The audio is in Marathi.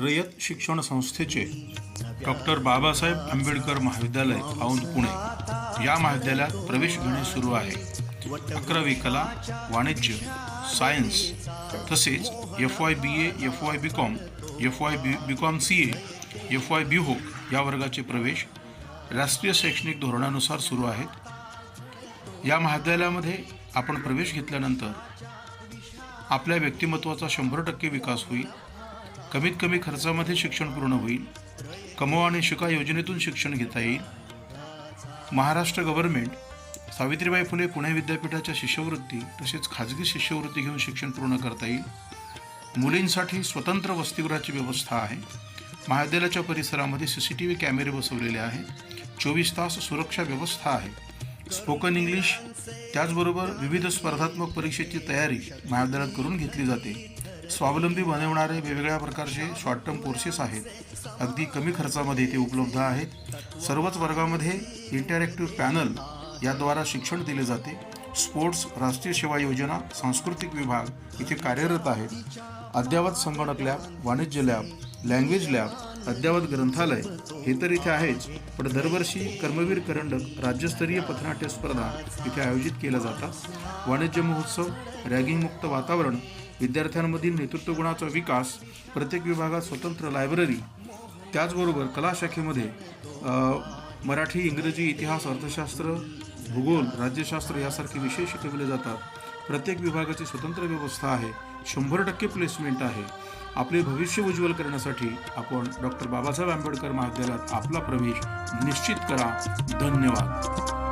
रयत शिक्षण संस्थेचे डॉक्टर बाबासाहेब आंबेडकर महाविद्यालय औंध पुणे. या महाविद्यालयात प्रवेश घेणे सुरू आहे. अकरावी कला वाणिज्य सायन्स तसेच F Y B A F Y B com F Y B B com C A F Y B हो या वर्गाचे प्रवेश राष्ट्रीय शैक्षणिक धोरणानुसार सुरू आहेत. या महाविद्यालयामध्ये आपण प्रवेश घेतल्यानंतर आपल्या व्यक्तिमत्वाचा शंभर टक्के विकास होईल. कमीत कमी खर्चामध्ये शिक्षण पूर्ण होईल. कमवा आणि शिका योजनेतून शिक्षण घेता येईल. महाराष्ट्र गव्हर्नमेंट सावित्रीबाई फुले पुणे विद्यापीठाच्या शिष्यवृत्ती तसेच खाजगी शिष्यवृत्ती घेऊन शिक्षण पूर्ण करता येईल. मुलींसाठी स्वतंत्र वसतिगृहाची व्यवस्था आहे. महाविद्यालयाच्या परिसरामध्ये सी सी टी व्ही कॅमेरे बसवलेले आहेत चोवीस तास सुरक्षा व्यवस्था आहे. स्पोकन इंग्लिश त्याचबरोबर विविध स्पर्धात्मक परीक्षेची तयारी महाविद्यालयात करून घेतली जाते. स्वावलंबी बनवणारे वेगवेगळ्या प्रकारचे शॉर्ट टर्म कोर्सेस आहेत. अगदी कमी खर्चामध्ये ते उपलब्ध आहेत. सर्वच वर्गामध्ये इंटरॅक्टिव्ह पॅनल याद्वारा शिक्षण दिले जाते. स्पोर्ट्स राष्ट्रीय सेवा योजना सांस्कृतिक विभाग इथे कार्यरत आहेत. अद्ययावत संगणक लॅब वाणिज्य लॅब लँग्वेज लॅब अद्ययावत ग्रंथालय हे तर इथे आहेच पण दरवर्षी कर्मवीर करंडक राज्यस्तरीय पथनाट्य स्पर्धा इथे आयोजित केल्या जातात. वाणिज्य महोत्सव रॅगिंगमुक्त वातावरण विद्यार्थ्यांमधील नेतृत्व गुणाचा विकास प्रत्येक विभागात स्वतंत्र लायब्ररी त्याचबरोबर कला शाखेमध्ये मराठी इंग्रजी इतिहास अर्थशास्त्र भूगोल राज्यशास्त्र यासारखे विषय शिकवले जातात. प्रत्येक विभागाची स्वतंत्र व्यवस्था आहे. शंभर टक्के प्लेसमेंट आहे. आपले भविष्य उज्ज्वल करण्यासाठी आपण डॉक्टर बाबासाहेब आंबेडकर महाविद्यालयात आपला प्रवेश निश्चित करा. धन्यवाद.